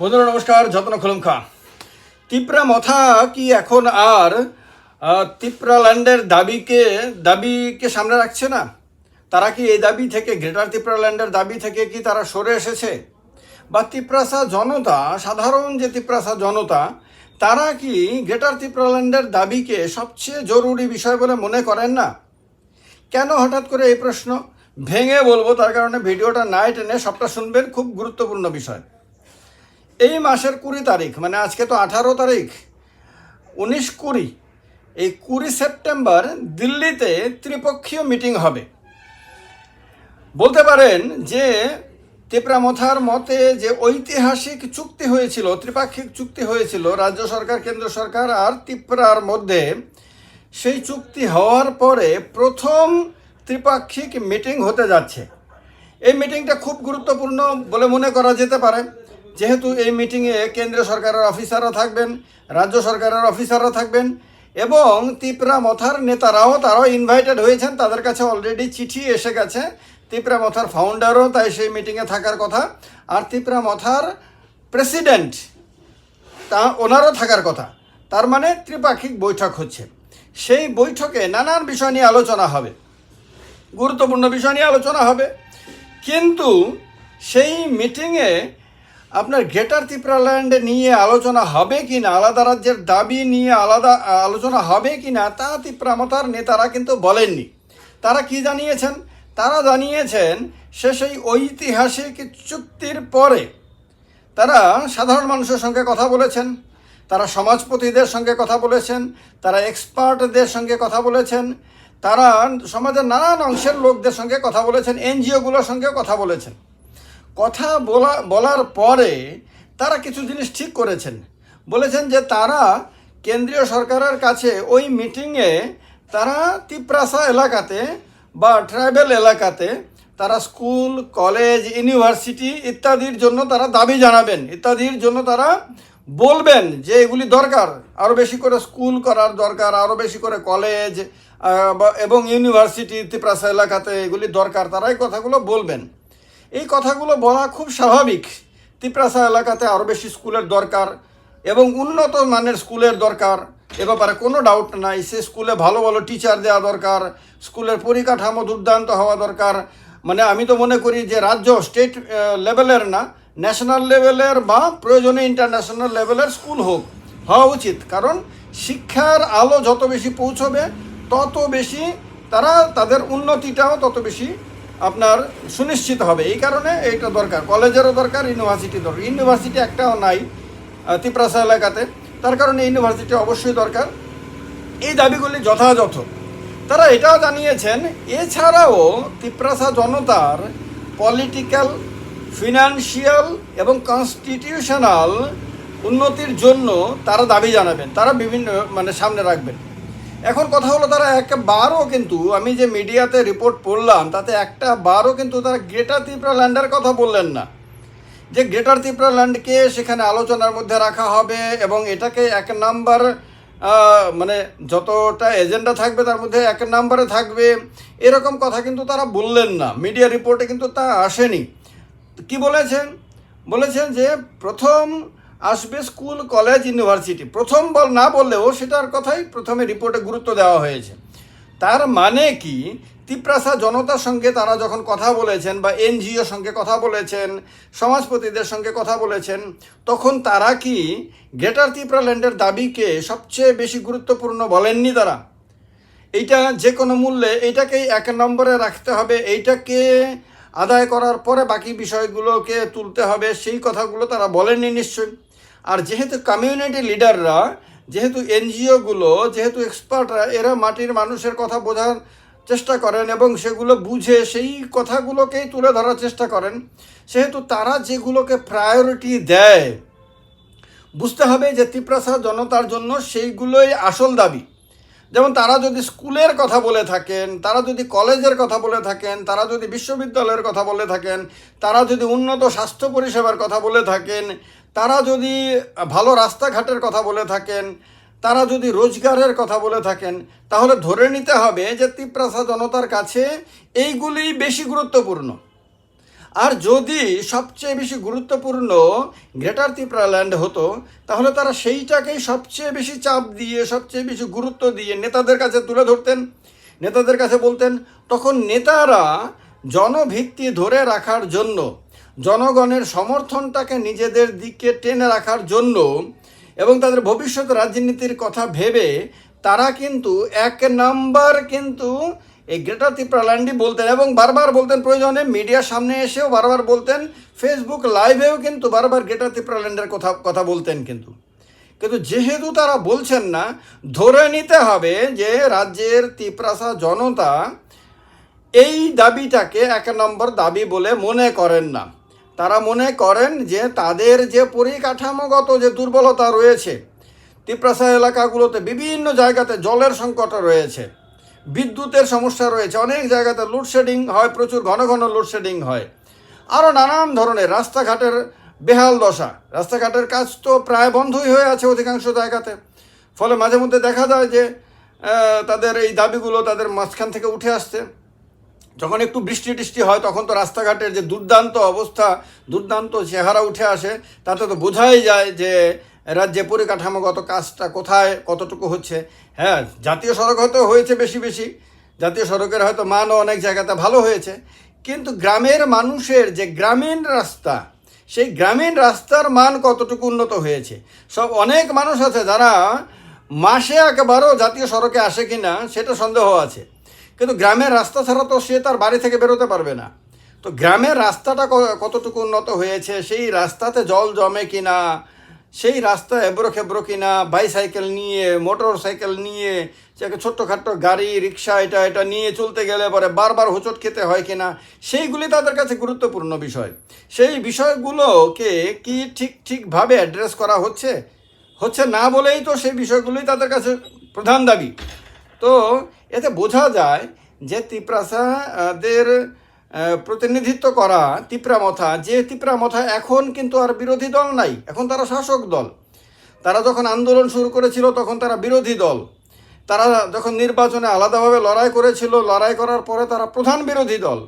বন্ধুরা নমস্কার যত্ন খা। তিপ্রা মথা কি এখন আর আহ, তিপ্রা ল্যান্ডের দাবিকে দাবিকে সামনে রাখছে না? তারা কি এই দাবি থেকে গ্রেটার তিপ্রা ল্যান্ডের দাবি থেকে কি তারা সরে এসেছে? বা তিপ্রাসা জনতা সাধারণ যে তিপ্রাসা জনতা তারা কি গ্রেটার তিপ্রা ল্যান্ডের দাবিকে সবচেয়ে জরুরি বিষয় বলে মনে করেন না? কেন হঠাৎ করে এই প্রশ্ন? ভেঙে বলব তার কারণে ভিডিওটা নাই টেনে সবটা শুনবেন খুব গুরুত্বপূর্ণ বিষয়। এই মাসের কুড়ি তারিখ মানে আজকে তো আঠারো তারিখ, উনিশ কুড়ি, এই কুড়ি সেপ্টেম্বর দিল্লিতে ত্রিপক্ষীয় মিটিং হবে। বলতে পারেন যে তেপরামথার মতে যে ঐতিহাসিক চুক্তি হয়েছিল, ত্রিপাক্ষিক চুক্তি হয়েছিল, রাজ্য সরকার, কেন্দ্র সরকার আর ত্রিপুরার মধ্যে, সেই চুক্তি হওয়ার পরে প্রথম ত্রিপাক্ষিক মিটিং হতে যাচ্ছে। এই মিটিংটা খুব গুরুত্বপূর্ণ বলে মনে করা যেতে পারে। যেহেতু এই মিটিংয়ে কেন্দ্রীয় সরকারের অফিসাররা থাকবেন, রাজ্য সরকারের অফিসাররা থাকবেন এবং ত্রিপুরা মথার নেতারাও তারাও ইনভাইটেড হয়েছেন, তাদের কাছে অলরেডি চিঠি এসে গেছে। ত্রিপুরা মথার ফাউন্ডারও তাই সেই মিটিংয়ে থাকার কথা। আর ত্রিপুরা মথার প্রেসিডেন্ট তা ওনারও থাকার কথা। তার মানে ত্রিপাক্ষিক বৈঠক হচ্ছে। সেই বৈঠকে নানান বিষয় নিয়ে আলোচনা হবে। গুরুত্বপূর্ণ বিষয় নিয়ে আলোচনা হবে। কিন্তু সেই মিটিংয়ে আপনার গ্রেটার ত্রিপুরাল্যান্ড নিয়ে আলোচনা হবে কি না আলাদা রাজ্যের দাবি নিয়ে আলাদা আলোচনা হবে কি না তা ত্রিপুরামতার নেতারা কিন্তু বলেননি। তারা কি জানিয়েছেন? তারা জানিয়েছেন, সে সেই ঐতিহাসিক চুক্তির পরে তারা সাধারণ মানুষের সঙ্গে কথা বলেছেন, তারা সমাজপতিদের সঙ্গে কথা বলেছেন, তারা এক্সপার্টদের সঙ্গে কথা বলেছেন, তারা সমাজের নানান অংশের লোকদের সঙ্গে কথা বলেছেন, এনজিওগুলোর সঙ্গে কথা বলেছেন। কথা বলা, বলার পরে তারা কিছু জিনিস ঠিক করেছেন। বলেছেন যে তারা কেন্দ্রীয় সরকারের কাছে ওই মিটিংয়ে তারা তিপ্রাসা এলাকাতে বা ট্রাইবেল এলাকাতে তারা স্কুল, কলেজ, ইউনিভার্সিটি ইত্যাদির জন্য তারা দাবি জানাবেন। ইত্যাদির জন্য তারা বলবেন যে এগুলি দরকার। আরও বেশি করে স্কুল করার দরকার আরও বেশি করে কলেজ এবং ইউনিভার্সিটি তিপ্রাসা এলাকাতে এগুলি দরকার। তারা এই কথাগুলো বলবেন। এই কথাগুলো বলা খুব স্বাভাবিক। তিপ্রাসা এলাকাতে আরও বেশি স্কুলের দরকার এবং উন্নত মানের স্কুলের দরকার। এ ব্যাপারে কোনো ডাউট নাই, সে স্কুলে ভালো ভালো টিচার দেওয়া দরকার, স্কুলের পরিকাঠামো দুর্দান্ত হওয়া দরকার। মানে আমি তো মনে করি যে রাজ্য স্টেট লেভেলের না ন্যাশনাল লেভেলের বা প্রয়োজনে ইন্টারন্যাশনাল লেভেলের স্কুল হোক, হওয়া উচিত। কারণ শিক্ষার আলো যত বেশি পৌঁছবে, তত বেশি তারা তাদের উন্নতিটাও তত বেশি আপনার সুনিশ্চিত হবে। এই কারণে এইটা দরকার। কলেজেরও দরকার ইউনিভার্সিটি দরকার। ইউনিভার্সিটি একটাও নাই তিপ্রাসা এলাকাতে। তার কারণে ইউনিভার্সিটি অবশ্যই দরকার। এই দাবিগুলি যথাযথ। তারা এটাও জানিয়েছেন, এছাড়াও তিপ্রাসা জনতার পলিটিক্যাল ফিনান্সিয়াল এবং কনস্টিটিউশনাল উন্নতির জন্য তারা দাবি জানাবেন। তারা বিভিন্ন মানে সামনে রাখবেন। এখন কথা হলো তারা একবারও কিন্তু আমি যে মিডিয়াতে রিপোর্ট পড়লাম, তাতে একটা বারও কিন্তু তারা গ্রেটার ত্রিপুরা ল্যান্ডের কথা বললেন না। যে গ্রেটার ত্রিপুরা ল্যান্ডকে সেখানে আলোচনার মধ্যে রাখা হবে এবং এটাকে এক নাম্বার মানে যতটা এজেন্ডা থাকবে তার মধ্যে এক নাম্বারে থাকবে, এরকম কথা কিন্তু তারা বললেন না। মিডিয়া রিপোর্টে কিন্তু তা আসেনি। কি বলেছেন? বলেছেন যে প্রথম আসবে স্কুল, কলেজ, ইউনিভার্সিটি। প্রথম বল না বললেও সেটার কথাই প্রথমে রিপোর্টে গুরুত্ব দেওয়া হয়েছে। তার মানে কি? তিপ্রাসা জনতার সঙ্গে তারা যখন কথা বলেছেন বা এনজিও সঙ্গে কথা বলেছেন, সমাজপতিদের সঙ্গে কথা বলেছেন, তখন তারা কি গ্রেটার ত্রিপুরাল্যান্ডের দাবিকে সবচেয়ে বেশি গুরুত্বপূর্ণ বলেননি তারা? এইটা যে কোনো মূল্যে এইটাকেই এক নম্বরে রাখতে হবে, এইটাকে আদায় করার পরে বাকি বিষয়গুলোকে তুলতে হবে, সেই কথাগুলো তারা বলেননি নিশ্চয়ই। আর যেহেতু কমিউনিটি লিডাররা যেহেতু এনজিওগুলো যেহেতু এক্সপার্টরা এরা মাটির মানুষের কথা বোঝার চেষ্টা করেন এবং সেগুলো বুঝে সেই কথাগুলোকেই তুলে ধরার চেষ্টা করেন, সেহেতু তারা যেগুলোকে প্রায়োরিটি দেয়, বুঝতে হবে যে ত্রিপ্রাসা জনতার জন্য সেইগুলোই আসল দাবি। যেমন তারা যদি স্কুলের কথা বলে থাকেন, তারা যদি কলেজের কথা বলে থাকেন, তারা যদি বিশ্ববিদ্যালয়ের কথা বলে থাকেন, তারা যদি উন্নত স্বাস্থ্য পরিষেবার কথা বলে থাকেন, তারা যদি ভালো রাস্তাঘাটের কথা বলে থাকেন, তারা যদি রোজগারের কথা বলে থাকেন, তাহলে ধরে নিতে হবে যে তিপ্রাসা জনতার কাছে এইগুলি বেশি গুরুত্বপূর্ণ। আর যদি সবচেয়ে বেশি গুরুত্বপূর্ণ গ্রেটার ত্রিপুরাল্যান্ড হতো, তাহলে তারা সেইটাকেই সবচেয়ে বেশি চাপ দিয়ে, সবচেয়ে বেশি গুরুত্ব দিয়ে নেতাদের কাছে তুলে ধরতেন। নেতাদের কাছে বলতেন, তখন নেতারা জনভিত্তি ধরে রাখার জন্য, জনগণের সমর্থনটাকে নিজেদের দিকে টেনে রাখার জন্য এবং তাদের ভবিষ্যৎ রাজনীতির কথা ভেবে, তারা কিন্তু এক নাম্বার কিন্তু এই গ্রেটার ত্রিপুরাল্যান্ডই বলতেন এবং বারবার বলতেন প্রয়োজনে মিডিয়ার সামনে এসেও বারবার বলতেন ফেসবুক লাইভেও কিন্তু বারবার গ্রেটার ত্রিপুরাল্যান্ডের কথা কথা বলতেন কিন্তু। কিন্তু যেহেতু তারা বলছেন না, ধরে নিতে হবে যে রাজ্যের তিপ্রাসা জনতা এই দাবিটাকে এক নম্বর দাবি বলে মনে করেন না। তারা মনে করেন যে তাদের যে পরিকাঠামোগত যে দুর্বলতা রয়েছে তিপ্রাসা এলাকাগুলোতে বিভিন্ন জায়গাতে জলের সংকট রয়েছে বিদ্যুতের সমস্যা রয়েছে। অনেক জায়গাতে লোডশেডিং হয়, প্রচুর ঘন ঘন লোডশেডিং হয়। আরও নানান ধরনের রাস্তাঘাটের বেহাল দশা। রাস্তাঘাটের কাজ তো প্রায় বন্ধই হয়ে আছে অধিকাংশ জায়গাতে। ফলে মাঝে মধ্যে দেখা যায় যে তাদের এই দাবিগুলো তাদের মাঝখান থেকে উঠে আসছে। যখন একটু বৃষ্টি টিষ্টি হয়, তখন তো রাস্তাঘাটের যে দুর্দান্ত অবস্থা, দুর্দান্ত চেহারা উঠে আসে, তাতে তো বোঝাই যায় যে রাজ্যে পরিকাঠামোগত কাজটা কোথায়, কতটুকু হচ্ছে? হ্যাঁ জাতীয় সড়ক হয়তো হয়েছে বেশি বেশি, জাতীয় সড়কের হয়তো মানও অনেক জায়গাতে ভালো হয়েছে, কিন্তু গ্রামের মানুষের যে গ্রামীণ রাস্তা, সেই গ্রামীণ রাস্তার মান কতটুকু উন্নত হয়েছে? সব অনেক মানুষ আছে যারা মাসে একবারও জাতীয় সড়কে আসে কি না সেটা সন্দেহ আছে। কিন্তু গ্রামের রাস্তা ছাড়া তো সে তার বাড়ি থেকে বেরোতে পারবে না। তো গ্রামের রাস্তাটা কতটুকু উন্নত হয়েছে, সেই রাস্তাতে জল জমে কিনা সেই রাস্তা এবড়ো খেবড়ো কিনা বাইসাইকেল নিয়ে মোটর সাইকেল নিয়ে ছোট্টখাট্ট গাড়ি রিক্সা এটা এটা নিয়ে চলতে গেলে পরে বারবার হোঁচট খেতে হয় কিনা সেইগুলি তাদের কাছে গুরুত্বপূর্ণ বিষয়। সেই বিষয়গুলোকে কি ঠিক ঠিকভাবে অ্যাড্রেস করা হচ্ছে? হচ্ছে না বলেই তো সেই বিষয়গুলোই তাদের কাছে প্রধান দাবি। তো এতে বোঝা যায় যে তিপ্রাসাদের আহ, প্রতিনিধিত্ব করা তিপ্রামথা যে তিপ্রামথা এখন কিন্তু আর বিরোধী দল নাই, এখন তারা শাসক দল। তারা যখন আন্দোলন শুরু করেছিল তখন তারা বিরোধী দল। তারা যখন নির্বাচনে আলাদাভাবে লড়াই করেছিল, লড়াই করার পরে তারা প্রধান বিরোধী দল।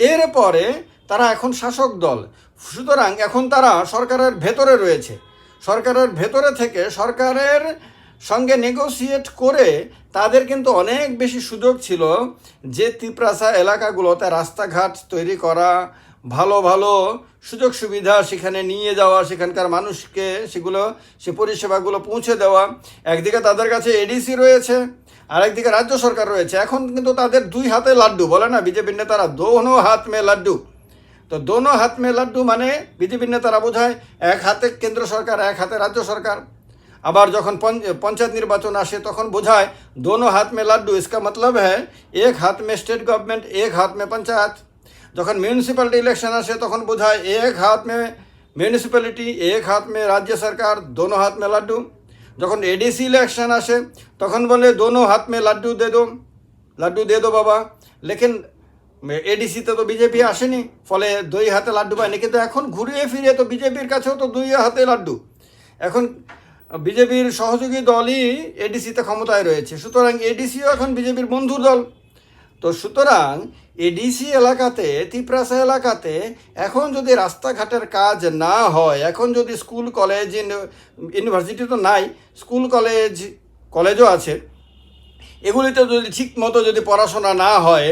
এরপরে তারা এখন শাসক দল। সুতরাং এখন তারা সরকারের ভেতরে রয়েছে। সরকারের ভেতরে থেকে সরকারের সঙ্গে নেগোসিয়েট করে তাদের কিন্তু অনেক বেশি সুযোগ ছিল যে তিপ্রাসা এলাকাগুলোতে রাস্তাঘাট তৈরি করা, ভালো ভালো সুযোগ সুবিধা সেখানে নিয়ে যাওয়া, সেখানকার মানুষকে সেগুলো, সে পরিষেবাগুলো পৌঁছে দেওয়া। একদিকে তাদের কাছে এডিসি রয়েছে, আরেকদিকে রাজ্য সরকার রয়েছে। এখন কিন্তু তাদের দুই হাতে লাড্ডু, বলে না? বিজেপির নেতারা দোনো হাত মে লাড্ডু। তো দোনো হাত মে লাড্ডু মানে বিজেপির নেতারা বোঝায়, এক হাতে কেন্দ্র সরকার, এক হাতে রাজ্য সরকার। আবার যখন পঞ্চায়েত নির্বাচন আসে, তখন বোঝায়, দোনো হাত মে লাড্ডু ইসকা মতলব হ্যাঁ এক হাত মে স্টেট গভর্নমেন্ট, এক হাত মে পঞ্চায়েত যখন মিউনিসিপ্যালিটি ইলেকশন আসে, তখন বোঝায়, এক হাত মে মিউনিসিপ্যালিটি, এক হাত মে রাজ্য সরকার, দোনো হাত মে লাড্ডু যখন এডিসি ইলেকশন আসে, তখন বলে, দোনো হাত মে লাড্ডু দে দো, লাড্ডু দে দো বাবা লেকিন এডিসিতে তো বিজেপি আসেনি, ফলে দুই হাতে লাড্ডু পায়নি কিন্তু এখন ঘুরিয়ে ফিরিয়ে তো বিজেপির কাছেও তো দুই হাতে লাড্ডু। এখন বিজেপির সহযোগী দলই এডিসিতে ক্ষমতায় রয়েছে। সুতরাং এডিসিও এখন বিজেপির বন্ধু দল। তো সুতরাং এডিসি এলাকাতে, তিপ্রাসা এলাকাতে এখন যদি রাস্তাঘাটের কাজ না হয়, এখন যদি স্কুল, কলেজ ইউনিভার্সিটি তো নাই, স্কুল, কলেজ, কলেজও আছে, এগুলিতে যদি ঠিক মতো যদি পড়াশোনা না হয়,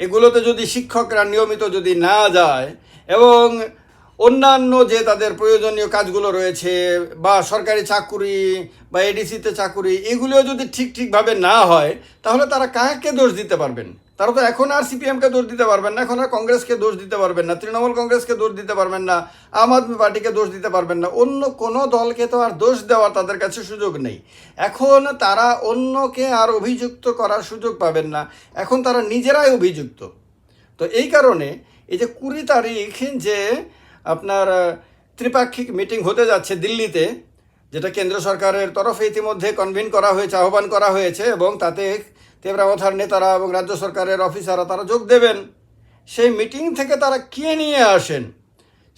এগুলোতে যদি শিক্ষকরা নিয়মিত যদি না যায়, এবং অন্যান্য যে তাদের প্রয়োজনীয় কাজগুলো রয়েছে, বা সরকারি চাকুরি, বা এডিসিতে চাকুরি, এগুলিও যদি ঠিক ঠিকভাবে না হয়, তাহলে তারা কাকে দোষ দিতে পারবেন? তারা তো এখন আর সিপিএমকে দোষ দিতে পারবেন না, এখন আর কংগ্রেসকে দোষ দিতে পারবেন না, তৃণমূল কংগ্রেসকে দোষ দিতে পারবেন না, আম আদমি পার্টিকে দোষ দিতে পারবেন না, অন্য কোনো দলকে তো আর দোষ দেওয়ার তাদের কাছে সুযোগ নেই। এখন তারা অন্যকে আর অভিযুক্ত করার সুযোগ পাবেন না, এখন তারা নিজেরাই অভিযুক্ত। তো এই কারণে এই যে কুড়ি তারিখ যে আপনার ত্রিপাক্ষিক মিটিং হতে যাচ্ছে দিল্লিতে, যেটা কেন্দ্র সরকারের তরফে ইতিমধ্যে কনভিন করা হয়েছে, আহ্বান করা হয়েছে, এবং তাতে তেবরাবথার নেতারা এবং রাজ্য সরকারের অফিসাররা তারা যোগ দেবেন। সেই মিটিং থেকে তারা কে নিয়ে আসেন?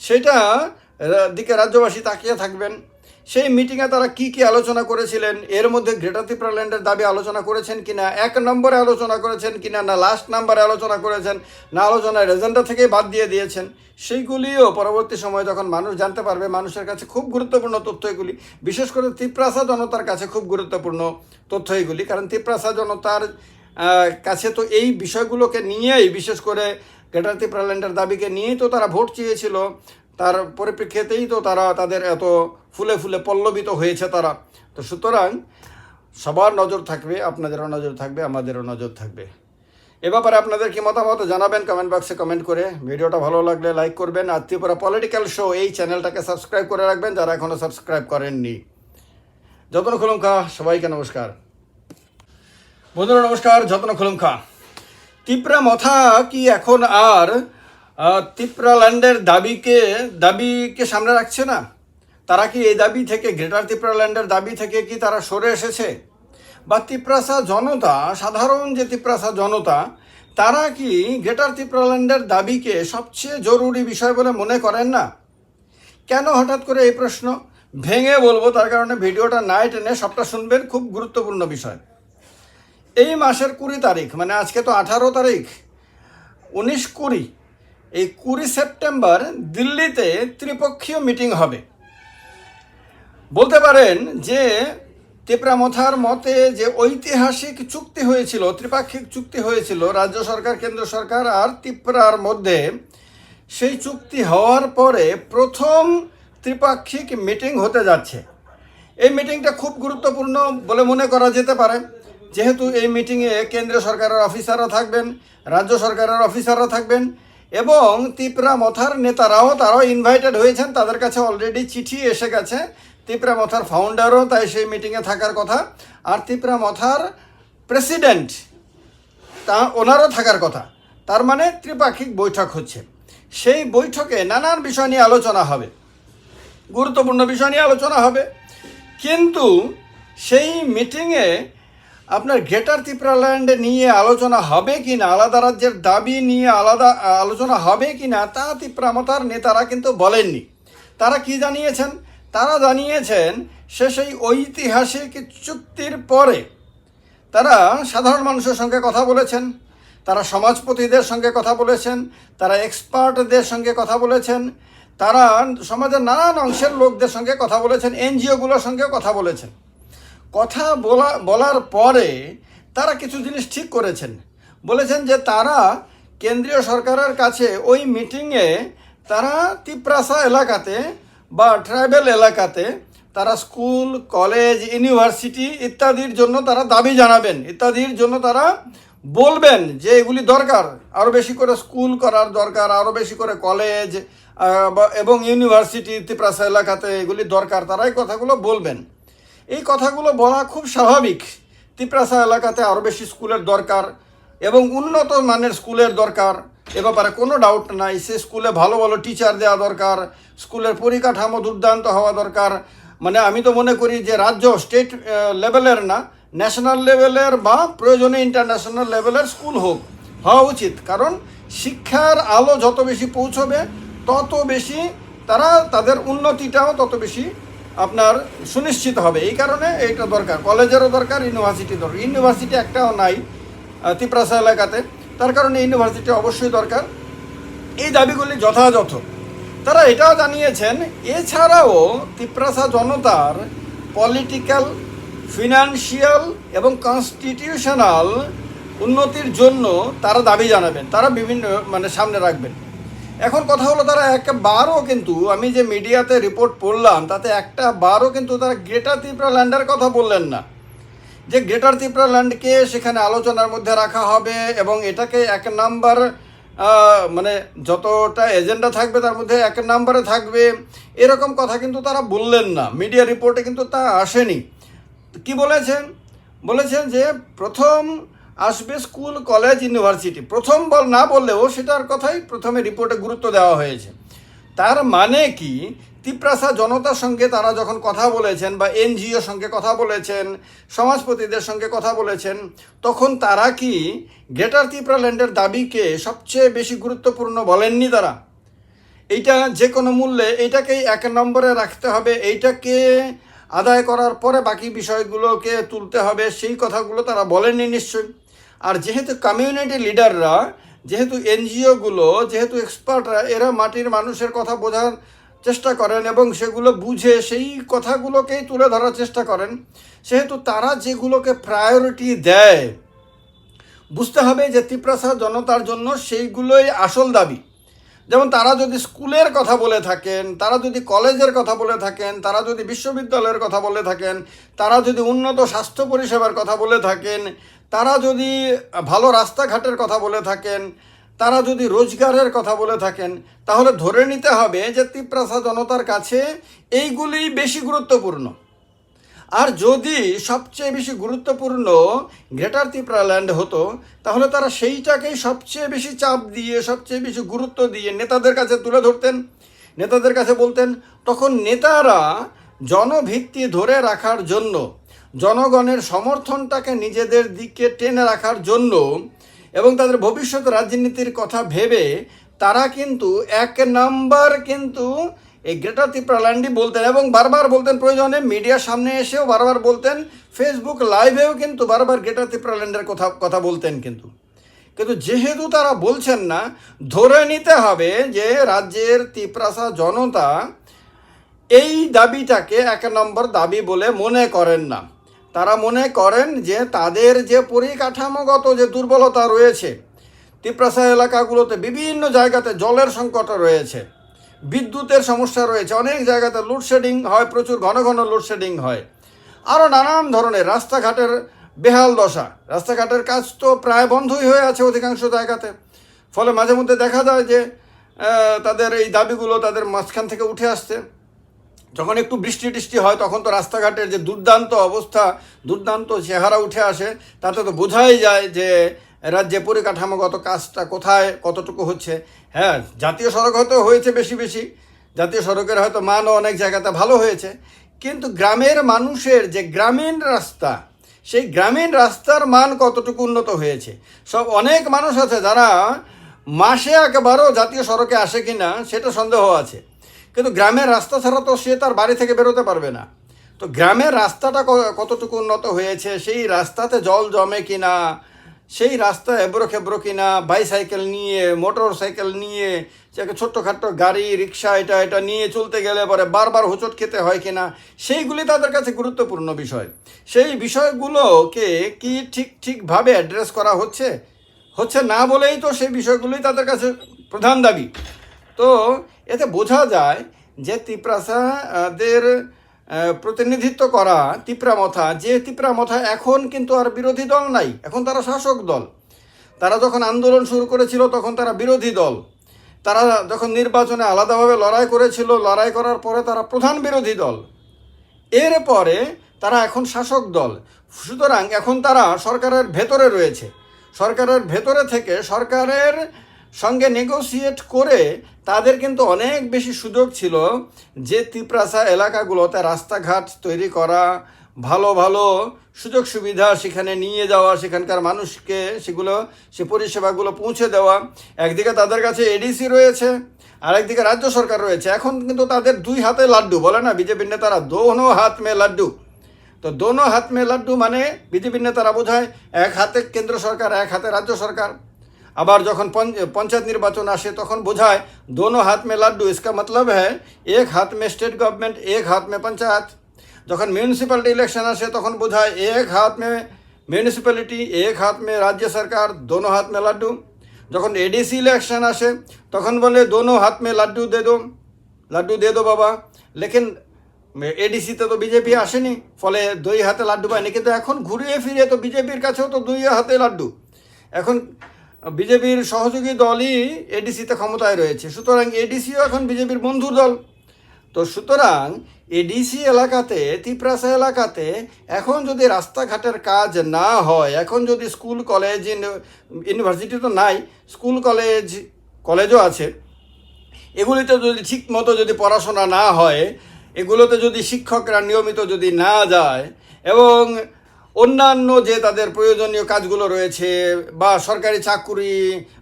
সেটা দিকে রাজ্যবাসী তাকিয়ে থাকবেন। সেই মিটিংয়ে তারা কি কি আলোচনা করেছিলেন? এর মধ্যে গ্রেটার ত্রিপুরা ল্যান্ডের দাবি আলোচনা করেছেন কিনা? এক নম্বরে আলোচনা করেছেন কিনা? না লাস্ট নাম্বারে আলোচনা করেছেন? না, আলোচনার এজেন্ডা থেকেই বাদ দিয়ে দিয়েছেন। সেইগুলিও পরবর্তী সময় যখন মানুষ জানতে পারবে, মানুষের কাছে খুব গুরুত্বপূর্ণ তথ্য এগুলি বিশেষ করে তিপ্রাসা জনতার কাছে খুব গুরুত্বপূর্ণ তথ্য এগুলি কারণ তিপ্রাসা জনতার কাছে তো এই বিষয়গুলোকে নিয়েই, বিশেষ করে গ্রেটার ত্রিপুরা ল্যান্ডের দাবিকে নিয়েই তো তারা ভোট চেয়েছিল। তার পরিপ্রেক্ষিতেই তো তারা তাদের এত ফুলে ফুলে পল্লবিত হয়েছে তারা। তো সুতরাং সবার নজর থাকবে, আপনাদেরও নজর থাকবে, আমাদেরও নজর থাকবে। এ ব্যাপারে আপনাদের কি মতামত জানাবেন কমেন্ট বক্সে কমেন্ট করে। ভিডিওটা ভালো লাগলে লাইক করবেন। আর ত্রিপুরা পলিটিক্যাল শো এই চ্যানেলটাকে সাবস্ক্রাইব করে রাখবেন যারা এখনও সাবস্ক্রাইব করেননি। যতন খুলুমখা, সবাইকে নমস্কার। বন্ধুরা নমস্কার, যত্ন খুলুমখা। তিপ্রা মথা কি এখন আর আহ, তিপ্রা ল্যান্ডের দাবিকে দাবিকে সামনে রাখছে না? তারা কি এই দাবি থেকে গ্রেটার তিপ্রা ল্যান্ডের দাবি থেকে কি তারা সরে এসেছে? বা তিপ্রাসা জনতা সাধারণ যে তিপ্রাসা জনতা তারা কি গ্রেটার তিপ্রা ল্যান্ডের দাবিকে সবচেয়ে জরুরি বিষয় বলে মনে করেন না? কেন হঠাৎ করে এই প্রশ্ন? ভেঙে বলব তার কারণে ভিডিওটা নাই টেনে সবটা শুনবেন খুব গুরুত্বপূর্ণ বিষয়। এই মাসের কুড়ি তারিখ মানে আজকে তো আঠারো তারিখ উনিশ কুড়ি এই কুড়ি সেপ্টেম্বর দিল্লিতে ত্রিপক্ষীয় মিটিং হবে। বলতে পারেন যে তেপরামথার মতে যে ঐতিহাসিক চুক্তি হয়েছিল, ত্রিপাক্ষিক চুক্তি হয়েছিল, রাজ্য সরকার, কেন্দ্র সরকার আর ত্রিপুরার মধ্যে, সেই চুক্তি হওয়ার পরে প্রথম ত্রিপাক্ষিক মিটিং হতে যাচ্ছে। এই মিটিংটা খুব গুরুত্বপূর্ণ বলে মনে করা যেতে পারে। যেহেতু এই মিটিংয়ে কেন্দ্রীয় সরকারের অফিসাররা থাকবেন, রাজ্য সরকারের অফিসাররা থাকবেন এবং তিপ্রা মথার নেতারাও তারাও ইনভাইটেড হয়েছেন, তাদের কাছে অলরেডি চিঠি এসে গেছে। তিপ্রা মথার ফাউন্ডারও তাই সেই মিটিংয়ে থাকার কথা। আর তিপ্রা মথার প্রেসিডেন্ট তা ওনারও থাকার কথা। তার মানে ত্রিপাক্ষিক বৈঠক হচ্ছে। সেই বৈঠকে নানান বিষয় নিয়ে আলোচনা হবে। গুরুত্বপূর্ণ বিষয় নিয়ে আলোচনা হবে। কিন্তু সেই মিটিংয়ে আপনার গ্রেটার ত্রিপুরাল্যান্ডে নিয়ে আলোচনা হবে কি না আলাদা রাজ্যের দাবি নিয়ে আলাদা আলোচনা হবে কি না তা ত্রিপুরামতার নেতারা কিন্তু বলেননি। তারা কি জানিয়েছেন? তারা জানিয়েছেন, সে সেই ঐতিহাসিক চুক্তির পরে তারা সাধারণ মানুষের সঙ্গে কথা বলেছেন, তারা সমাজপতিদের সঙ্গে কথা বলেছেন, তারা এক্সপার্টদের সঙ্গে কথা বলেছেন, তারা সমাজের নানান অংশের লোকদের সঙ্গে কথা বলেছেন, এনজিওগুলোর সঙ্গে কথা বলেছেন। কথা বলা, বলার পরে তারা কিছু জিনিস ঠিক করেছেন। বলেছেন যে তারা কেন্দ্রীয় সরকারের কাছে ওই মিটিংয়ে তারা তিপ্রাসা এলাকাতে বা ট্রাইবেল এলাকাতে তারা স্কুল, কলেজ, ইউনিভার্সিটি ইত্যাদির জন্য তারা দাবি জানাবেন। ইত্যাদির জন্য তারা বলবেন যে এগুলি দরকার। আরও বেশি করে স্কুল করার দরকার আরও বেশি করে কলেজ এবং ইউনিভার্সিটি, তিপ্রাসা এলাকাতে এগুলি দরকার। তারা এই কথাগুলো বলবেন। এই কথাগুলো বলা খুব স্বাভাবিক। তিপ্রাসা এলাকাতে আরও বেশি স্কুলের দরকার এবং উন্নত মানের স্কুলের দরকার। এ ব্যাপারে কোনো ডাউট নাই, সে স্কুলে ভালো ভালো টিচার দেওয়া দরকার, স্কুলের পরিকাঠামো দুর্দান্ত হওয়া দরকার। মানে আমি তো মনে করি যে রাজ্য স্টেট লেভেলের না ন্যাশনাল লেভেলের বা প্রয়োজনে ইন্টারন্যাশনাল লেভেলের স্কুল হোক, হওয়া উচিত। কারণ শিক্ষার আলো যত বেশি পৌঁছবে, তত বেশি তারা তাদের উন্নতিটাও তত বেশি আপনার সুনিশ্চিত হবে। এই কারণে এইটা দরকার। কলেজেরও দরকার ইউনিভার্সিটি দরকার। ইউনিভার্সিটি একটাও নাই তিপ্রাসা এলাকাতে। তার কারণে ইউনিভার্সিটি অবশ্যই দরকার। এই দাবিগুলি যথাযথ। তারা এটাও জানিয়েছেন, এছাড়াও তিপ্রাসা জনতার পলিটিক্যাল ফিনান্সিয়াল এবং কনস্টিটিউশনাল উন্নতির জন্য তারা দাবি জানাবেন। তারা বিভিন্ন মানে সামনে রাখবেন। এখন কথা হলো, তারা একবারও কিন্তু আমি যে মিডিয়াতে রিপোর্ট পড়লাম, তাতে একটা বারও কিন্তু তারা গ্রেটার ত্রিপুরা ল্যান্ডের কথা বললেন না। যে গ্রেটার ত্রিপুরা ল্যান্ডকে সেখানে আলোচনার মধ্যে রাখা হবে এবং এটাকে এক নাম্বার মানে যতটা এজেন্ডা থাকবে তার মধ্যে এক নাম্বারে থাকবে, এরকম কথা কিন্তু তারা বললেন না। মিডিয়া রিপোর্টে কিন্তু তা আসেনি। কি বলেছেন? বলেছেন যে প্রথম আসবে স্কুল, কলেজ, ইউনিভার্সিটি। প্রথম বল না বললেও সেটার কথাই প্রথমে রিপোর্টে গুরুত্ব দেওয়া হয়েছে। তার মানে কি? তিপ্রাসা জনতার সঙ্গে তারা যখন কথা বলেছেন বা এনজিও সঙ্গে কথা বলেছেন, সমাজপতিদের সঙ্গে কথা বলেছেন, তখন তারা কি গ্রেটার ত্রিপুরা ল্যান্ডের দাবিকে সবচেয়ে বেশি গুরুত্বপূর্ণ বলেননি তারা? এইটা যে কোনো মূল্যে এইটাকেই এক নম্বরে রাখতে হবে, এইটাকে আদায় করার পরে বাকি বিষয়গুলোকে তুলতে হবে, সেই কথাগুলো তারা বলেননি নিশ্চয়ই। আর যেহেতু কমিউনিটি লিডাররা যেহেতু এনজিওগুলো যেহেতু এক্সপার্টরা এরা মাটির মানুষের কথা বোঝার চেষ্টা করেন এবং সেগুলো বুঝে সেই কথাগুলোকেই তুলে ধরার চেষ্টা করেন, সেহেতু তারা যেগুলোকে প্রায়োরিটি দেয়, বুঝতে হবে যে তিপ্রাসা জনতার জন্য সেইগুলোই আসল দাবি। যেমন তারা যদি স্কুলের কথা বলে থাকেন, তারা যদি কলেজের কথা বলে থাকেন, তারা যদি বিশ্ববিদ্যালয়ের কথা বলে থাকেন, তারা যদি উন্নত স্বাস্থ্য পরিষেবার কথা বলে থাকেন, তারা যদি ভালো রাস্তাঘাটের কথা বলে থাকেন, তারা যদি রোজগারের কথা বলে থাকেন, তাহলে ধরে নিতে হবে যে তিপ্রাসা জনতার কাছে এইগুলিই বেশি গুরুত্বপূর্ণ। আর যদি সবচেয়ে বেশি গুরুত্বপূর্ণ গ্রেটার ত্রিপুরাল্যান্ড হতো, তাহলে তারা সেইটাকেই সবচেয়ে বেশি চাপ দিয়ে, সবচেয়ে বেশি গুরুত্ব দিয়ে নেতাদের কাছে তুলে ধরতেন। নেতাদের কাছে বলতেন, তখন নেতারা জনভিত্তি ধরে রাখার জন্য, জনগণের সমর্থনটাকে নিজেদের দিকে টেনে রাখার জন্য এবং তাদের ভবিষ্যৎ রাজনীতির কথা ভেবে, তারা কিন্তু এক নাম্বার কিন্তু এই গ্রেটার ত্রিপুরাল্যান্ডই বলতেন এবং বারবার বলতেন প্রয়োজনে মিডিয়ার সামনে এসেও বারবার বলতেন ফেসবুক লাইভেও কিন্তু বারবার গ্রেটার ত্রিপুরাল্যান্ডের কথা কথা বলতেন কিন্তু। কিন্তু যেহেতু তারা বলছেন না, ধরে নিতে হবে যে রাজ্যের ত্রিপ্রাসা জনতা এই দাবিটাকে এক নম্বর দাবি বলে মনে করেন না। তারা মনে করেন যে তাদের যে পরিকাঠামোগত যে দুর্বলতা রয়েছে তিপ্রাসা এলাকাগুলোতে বিভিন্ন জায়গাতে জলের সংকট রয়েছে। বিদ্যুতের সমস্যা রয়েছে। অনেক জায়গাতে লোডশেডিং হয়, প্রচুর ঘন ঘন লোডশেডিং হয়। আরও নানান ধরনের রাস্তাঘাটের বেহাল দশা। রাস্তাঘাটের কাজ তো প্রায় বন্ধই হয়ে আছে অধিকাংশ জায়গাতে। ফলে মাঝে মধ্যে দেখা যায় যে তাদের এই দাবিগুলো তাদের মাঝখান থেকে উঠে আসছে। যখন একটু বৃষ্টি টিষ্টি হয়, তখন তো রাস্তাঘাটের যে দুর্দান্ত অবস্থা, দুর্দান্ত চেহারা উঠে আসে, তাতে তো বোঝাই যায় যে রাজ্যে পরিকাঠামোগত কাজটা কোথায়, কতটুকু হচ্ছে? হ্যাঁ জাতীয় সড়ক হয়তো হয়েছে বেশি বেশি, জাতীয় সড়কের হয়তো মানও অনেক জায়গাতে ভালো হয়েছে, কিন্তু গ্রামের মানুষের যে গ্রামীণ রাস্তা, সেই গ্রামীণ রাস্তার মান কতটুকু উন্নত হয়েছে? সব অনেক মানুষ আছে যারা মাসে একেবারেও জাতীয় সড়কে আসে কি না সেটা সন্দেহ আছে। কিন্তু গ্রামের রাস্তা ছাড়া তো সে তার বাড়ি থেকে বেরোতে পারবে না। তো গ্রামের রাস্তাটা কতটুকু উন্নত হয়েছে, সেই রাস্তাতে জল জমে কিনা সেই রাস্তা এবড়ো খেবড়ো কিনা বাইসাইকেল নিয়ে মোটর সাইকেল নিয়ে ছোট্টখাট্ট গাড়ি, রিক্সা, এটা এটা নিয়ে চলতে গেলে পরে বারবার হোঁচট খেতে হয় কিনা, সেইগুলি তাদের কাছে গুরুত্বপূর্ণ বিষয়। সেই বিষয়গুলোকে কি ঠিক, ঠিকভাবে অ্যাড্রেস করা হচ্ছে? হচ্ছে না বলেই তো সেই বিষয়গুলোই তাদের কাছে প্রধান দাবি। তো এতে বোঝা যায় যে তিপ্রাসাদের প্রতিনিধিত্ব করা তিপ্রামথা, যে তিপ্রামথা এখন কিন্তু আর বিরোধী দল নাই, এখন তারা শাসক দল। তারা যখন আন্দোলন শুরু করেছিল, তখন তারা বিরোধী দল। তারা যখন নির্বাচনে আলাদাভাবে লড়াই করেছিল, লড়াই করার পরে তারা প্রধান বিরোধী দল। এরপরে তারা এখন শাসক দল। সুতরাং এখন তারা সরকারের ভেতরে রয়েছে। সরকারের ভেতরে থেকে সরকারের সঙ্গে নেগোসিয়েট করে তাদের কিন্তু অনেক বেশি সুযোগ ছিল যে তিপ্রাসা এলাকাগুলোতে রাস্তাঘাট তৈরি করা, ভালো ভালো সুযোগ সুবিধা সেখানে নিয়ে যাওয়া, সেখানকার মানুষকে সেগুলো, সে পরিষেবাগুলো পৌঁছে দেওয়া। একদিকে তাদের কাছে এডিসি রয়েছে, আরেকদিকে রাজ্য সরকার রয়েছে। এখন কিন্তু তাদের দুই হাতে লাড্ডু, বলে না? বিজেপির নেতারা দোনো হাত মে লাড্ডু। তো দোনো হাত মে লাড্ডু মানে বিজেপির নেতারা বোঝায় এক হাতে কেন্দ্র সরকার, এক হাতে রাজ্য সরকার। আবার যখন পঞ্চায়েত নির্বাচন আসে, তখন বোঝায়, দোনো হাত মে লাড্ডু, ইসকা মতলব হ্যাঁ এক হাত মে স্টেট গভর্নমেন্ট, এক হাত মে পঞ্চায়েত। যখন মিউনিসিপ্যালিটি ইলেকশন আসে, তখন বোঝায়, এক হাত মে মিউনিসিপ্যালিটি, এক হাত মে রাজ্য সরকার, দোনো হাত মে লাড্ডু। যখন এডিসি ইলেকশন আসে, তখন বলে, দোনো হাত মে লাড্ডু দে দো, লাড্ডু দে দো বাবা। লেকিন এডিসিতে তো বিজেপি আসেনি, ফলে দুই হাতে লাড্ডু পায়নি, কিন্তু এখন ঘুরিয়ে ফিরিয়ে তো বিজেপির কাছেও তো দুই হাতে লাড্ডু। এখন বিজেপির সহযোগী দলই এডিসিতে ক্ষমতায় রয়েছে। সুতরাং এডিসিও এখন বিজেপির বন্ধুর দল। তো সুতরাং এডিসি এলাকাতে, তিপ্রাসা এলাকাতে এখন যদি রাস্তাঘাটের কাজ না হয়, এখন যদি স্কুল, কলেজ ইউনিভার্সিটি তো নাই, স্কুল, কলেজ, কলেজও আছে, এগুলিতে যদি ঠিক মতো যদি পড়াশোনা না হয়, এগুলোতে যদি শিক্ষকরা নিয়মিত যদি না যায়, এবং অন্যান্য যে তাদের প্রয়োজনীয় কাজগুলো রয়েছে, বা সরকারি চাকুরি,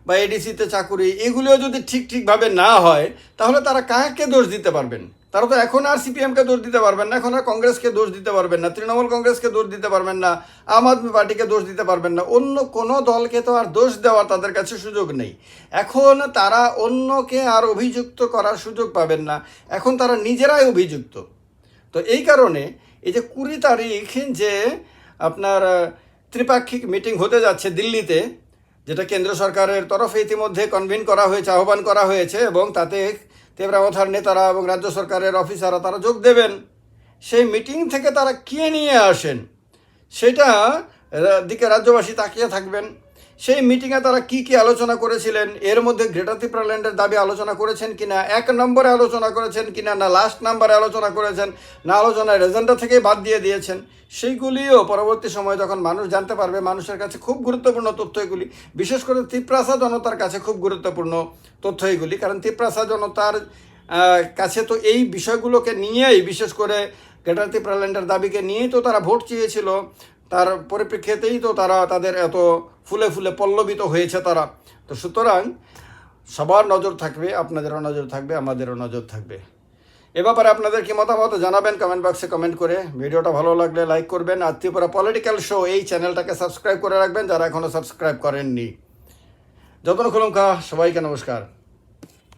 বা এডিসিতে চাকুরি এগুলো যদি ঠিক ঠিকভাবে না হয়, তাহলে তারা কাকে দোষ দিতে পারবেন? তারা তো এখন আর সিপিএমকে দোষ দিতে পারবেন না, এখন আর কংগ্রেসকে দোষ দিতে পারবেন না, তৃণমূল কংগ্রেসকে দোষ দিতে পারবেন না, আম আদমি পার্টিকে দোষ দিতে পারবেন না, অন্য কোনো দলকে তো আর দোষ দেওয়ার তাদের কাছে সুযোগ নেই। এখন তারা অন্যকে আর অভিযুক্ত করার সুযোগ পাবেন না, এখন তারা নিজেরাই অভিযুক্ত। তো এই কারণে এই যে কুড়ি তারিখ যে আপনার ত্রিপাক্ষিক মিটিং হতে যাচ্ছে দিল্লিতে, যেটা কেন্দ্র সরকারের তরফে ইতিমধ্যে কনভিন করা হয়েছে, আহ্বান করা হয়েছে, এবং তাতে তেবরামথার নেতারা এবং রাজ্য সরকারের অফিসাররা তারা যোগ দেবেন। সেই মিটিং থেকে তারা কে নিয়ে আসেন? সেটা দিকে রাজ্যবাসী তাকিয়ে থাকবেন। সেই মিটিংয়ে তারা কি কি আলোচনা করেছিলেন? এর মধ্যে গ্রেটার ত্রিপুরাল্যান্ডের দাবি আলোচনা করেছেন কিনা? এক নম্বরে আলোচনা করেছেন কিনা? না লাস্ট নাম্বারে আলোচনা করেছেন, না আলোচনার এজেন্ডা থেকে বাদ দিয়ে দিয়েছেন। সেইগুলিও পরবর্তী সময় যখন মানুষ জানতে পারবে, মানুষের কাছে খুব গুরুত্বপূর্ণ তথ্য এগুলি। বিশেষ করে তিপ্রাসা জনতার কাছে খুব গুরুত্বপূর্ণ তথ্য এগুলি। কারণ তিপ্রাসা জনতার কাছে তো এই বিষয়গুলোকে নিয়েই, বিশেষ করে গ্রেটার ত্রিপুরাল্যান্ডের দাবিকে নিয়েই তো তারা ভোট চেয়েছিল। তার পরিপ্রেক্ষিতেই তো তারা তাদের এত ফুলে ফুলে পল্লবিত হয়েছে তারা। তো সুতরাং সবার নজর থাকবে, আপনাদেরও নজর থাকবে, আমাদেরও নজর থাকবে। এ ব্যাপারে আপনাদের কি মতামত জানাবেন কমেন্ট বক্সে কমেন্ট করে। ভিডিওটা ভালো লাগলে লাইক করবেন। আর ত্রিপুরা পলিটিক্যাল শো এই চ্যানেলটাকে সাবস্ক্রাইব করে রাখবেন যারা এখনও সাবস্ক্রাইব করেননি। যতন খুলুম খা সবাইকে নমস্কার।